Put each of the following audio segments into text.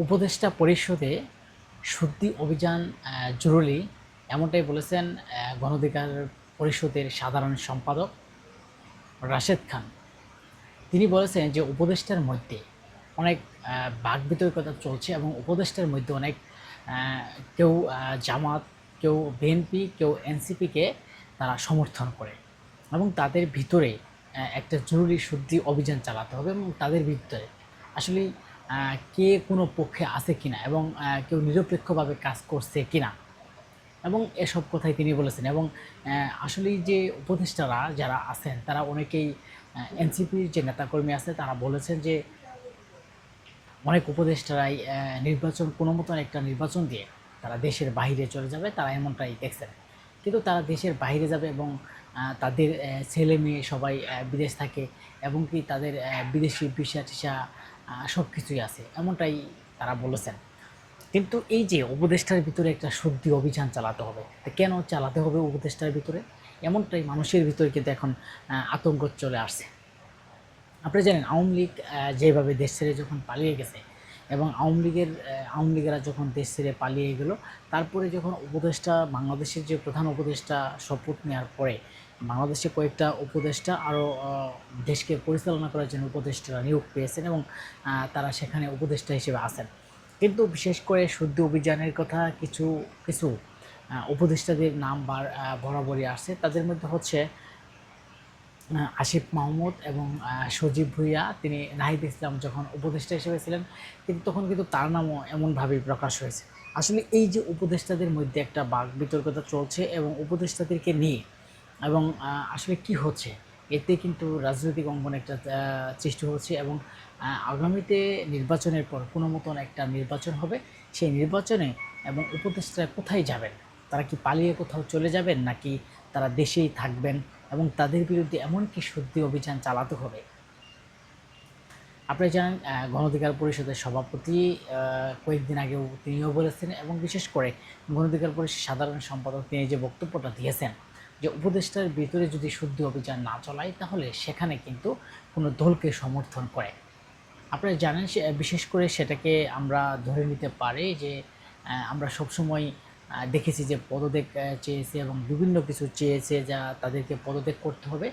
উপদেষ্টা পরিষদে শুদ্ধি অভিযান জরুরি এমনটাই বলেছেন আহ, গণঅধিকার পরিষদের সাধারণ সম্পাদক রাশেদ খান। তিনি বলেছেন যে উপদেষ্টার মধ্যে অনেক বাক বিতর্কতা চলছে এবং উপদেষ্টার মধ্যে অনেক কেউ জামাত কেউ বিএনপি কেউ এনসিপিকে তারা সমর্থন করে এবং তাদের ভিতরে একটা জরুরি শুদ্ধি অভিযান চালাতে হবে এবং তাদের ভিতরে আসলে কে কোনো পক্ষে আছে কিনা এবং কেউ নিরপেক্ষভাবে কাজ করছে কিনা। এবং এসব কথাই তিনি বলেছেন। এবং আসলেই যে উপদেষ্টারা যারা আছেন, তারা অনেকেই এনসিপির যে নেতাকর্মী আছে, তারা বলেছেন যে অনেক উপদেষ্টারাই নির্বাচন, কোনো মতন একটা নির্বাচন দিয়ে তারা দেশের বাইরে চলে যাবে, তারা এমনটাই দেখছেন। কিন্তু তারা দেশের বাইরে যাবে এবং তাদের ছেলে মেয়ে সবাই বিদেশ থাকে এবং কি তাদের বিদেশি ভিসা টিসা সব কিছুই আছে, এমনটাই তারা বলেছেন। কিন্তু এই যে উপদেষ্টার ভিতরে একটা শুদ্ধি অভিযান চালাতে হবে কেন চালাতে হবে উপদেষ্টার ভিতরে? এমনটাই মানুষের ভিতরে কিন্তু এখন আতঙ্ক চলে আসছে। আপনি জানেন, আওয়ামী লীগ যেভাবে দেশ ছেড়ে যখন পালিয়ে গেছে এবং আওয়ামী লীগের আওয়ামী লীগেরা যখন দেশ ছেড়ে পালিয়ে গেল, তারপরে যখন উপদেষ্টা, বাংলাদেশের যে প্রধান উপদেষ্টা শপথ নেওয়ার পরে বাংলাদেশে কয়েকটা উপদেষ্টা আরও দেশকে পরিচালনা করার জন্য উপদেষ্টারা নিয়োগ পেয়েছেন এবং তারা সেখানে উপদেষ্টা হিসেবে আছেন। কিন্তু বিশেষ করে শুদ্ধ অভিযানের কথা কিছু কিছু উপদেষ্টাদের নাম বার বরাবরই আসছে। তাদের মধ্যে হচ্ছে আসিফ মাহমুদ এবং সজীব ভুইয়া, তিনি নাহিদ ইসলাম যখন উপদেষ্টা হিসেবে ছিলেন কিন্তু তখন কিন্তু তার নামও এমনভাবেই প্রকাশ হয়েছে। আসলে এই যে উপদেষ্টাদের মধ্যে একটা বাঘ বিতর্কতা চলছে এবং উপদেষ্টাদেরকে নিয়ে এবং আসলে কি হচ্ছে, এতে কিন্তু রাজনৈতিক অঙ্গনে একটা সৃষ্টি হচ্ছে এবং আগামীতে নির্বাচনের পর কোনো মতন একটা নির্বাচন হবে। সেই নির্বাচনে এবং উপদেষ্টারা কোথায় যাবেন? তারা কি পালিয়ে কোথাও চলে যাবেন নাকি তারা দেশেই থাকবেন? এবং তাদের বিরুদ্ধে এমন কি শুদ্ধি অভিযান চালাতে হবে? আপনারা জানেন আহ, গণঅধিকার পরিষদের সভাপতি কয়েকদিন আগেও তিনিও বলেছেন এবং বিশেষ করে গণঅধিকার পরিষদ সাধারণ সম্পাদক তিনি যে বক্তব্যটা দিয়েছেন যে উপদেষ্টার ভিতরে যদি শুদ্ধি অভিযান না চলায় তাহলে সেখানে কিন্তু কোনো দলকে সমর্থন করে। আপনারা জানেন বিশেষ করে সেটাকে আমরা ধরে নিতে পারি যে আমরা সবসময় দেখেছি যে পদত্যাগ চেয়েছে এবং বিভিন্ন কিছু চেয়েছে যা তাদেরকে পদত্যাগ করতে হবে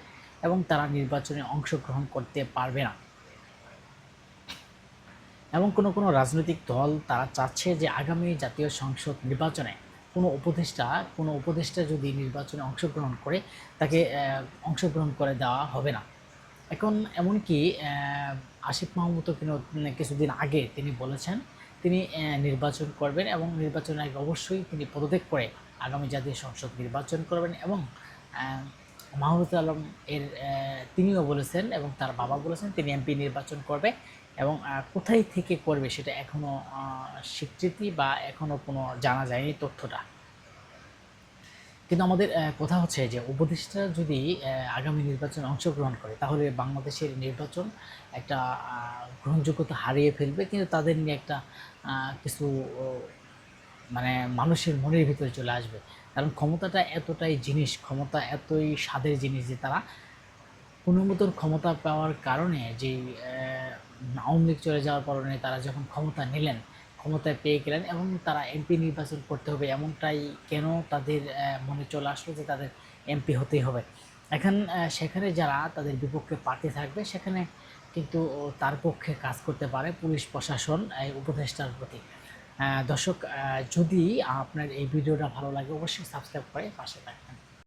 এবং তারা নির্বাচনে অংশগ্রহণ করতে পারবে না। এবং কোনো কোনো রাজনৈতিক দল তারা চাচ্ছে যে আগামী জাতীয় সংসদ নির্বাচনে কোনো উপদেষ্টা কোনো উপদেষ্টা যদি নির্বাচনে অংশগ্রহণ করে, তাকে অংশগ্রহণ করে দেওয়া হবে না। এখন এমনকি আসিফ মাহমুদও কিছুদিন আগে তিনি বলেছেন তিনি নির্বাচন করবেন এবং নির্বাচনের আগে অবশ্যই তিনি পদত্যাগ করে আগামী জাতীয় সংসদ নির্বাচন করবেন এবং মাহমুদ আলম এর তিনিও বলেছেন এবং তার বাবা বলেছেন তিনি এমপি নির্বাচন করবে এবং কোথায় থেকে করবে সেটা এখনও স্বীকৃতি বা এখনও কোনো জানা যায়নি তথ্যটা। কিন্তু আমাদের কথা হচ্ছে যে উপদেষ্টা যদি আগামী নির্বাচনে অংশগ্রহণ করে, তাহলে বাংলাদেশের নির্বাচন একটা গ্রহণযোগ্যতা হারিয়ে ফেলবে, কিন্তু তাদের নিয়ে একটা কিছু মানে মানুষের মনের ভিতরে চলে আসবে। কারণ ক্ষমতাটা এতটাই জিনিস, ক্ষমতা এতই স্বাদের জিনিস যে তারা কোনো মতন ক্ষমতা পাওয়ার কারণে যে আওয়ামী লীগ চলে যাওয়ার কারণে তারা যখন ক্ষমতা নিলেন ক্ষমতায় পেয়ে গেলেন এবং তারা এমপি নির্বাচন করতে হবে এমনটাই কেন তাদের মনে চলে আসলো যে তাদের এমপি হতেই হবে। এখন সেখানে যারা তাদের বিপক্ষে পার্টি থাকবে, সেখানে কিন্তু তার পক্ষে কাজ করতে পারে পুলিশ প্রশাসন এই উপদেষ্টার প্রতি। দর্শক যদি আপনার এই ভিডিওটা ভালো লাগে, অবশ্যই সাবস্ক্রাইব করে পাশে থাকবে